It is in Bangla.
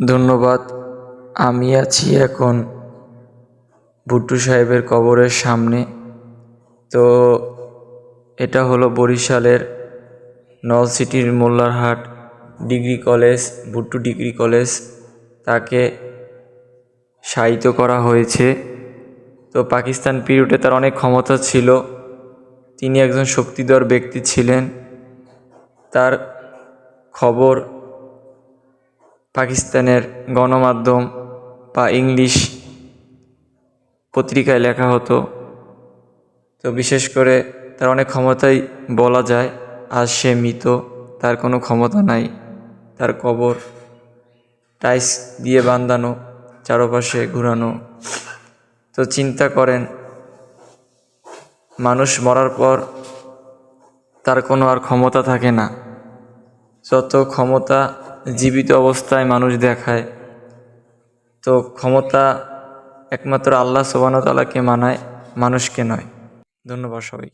ধন্যবাদ। আমি আছি এখন ভুট্টু সাহেবের কবরের সামনে। তো এটা হলো বরিশালের নলসিটির Mollarhat degree college, Bhuttu degree college. তাকে শায়িত করা হয়েছে। তো পাকিস্তান পিরিয়ডে তার অনেক ক্ষমতা ছিল। তিনি একজন শক্তিধর ব্যক্তি ছিলেন। তার খবর পাকিস্তানের গণমাধ্যম বা ইংলিশ পত্রিকায় লেখা হতো। তো বিশেষ করে তার অনেক ক্ষমতাই বলা যায়, আজ সে মৃত, তার কোনো ক্ষমতা নাই, তার কবর টাইস দিয়ে বাঁধানো চারপাশে ঘুরানো। তো চিন্তা করেন, মানুষ মরার পর তার কোনো আর ক্ষমতা থাকে না। যত ক্ষমতা জীবিত অবস্থায় মানুষ দেখায়। তো ক্ষমতা একমাত্র আল্লাহ সোবানতালাকে মানায় মানুষকে নয়। ধন্যবাদ সবাইকে।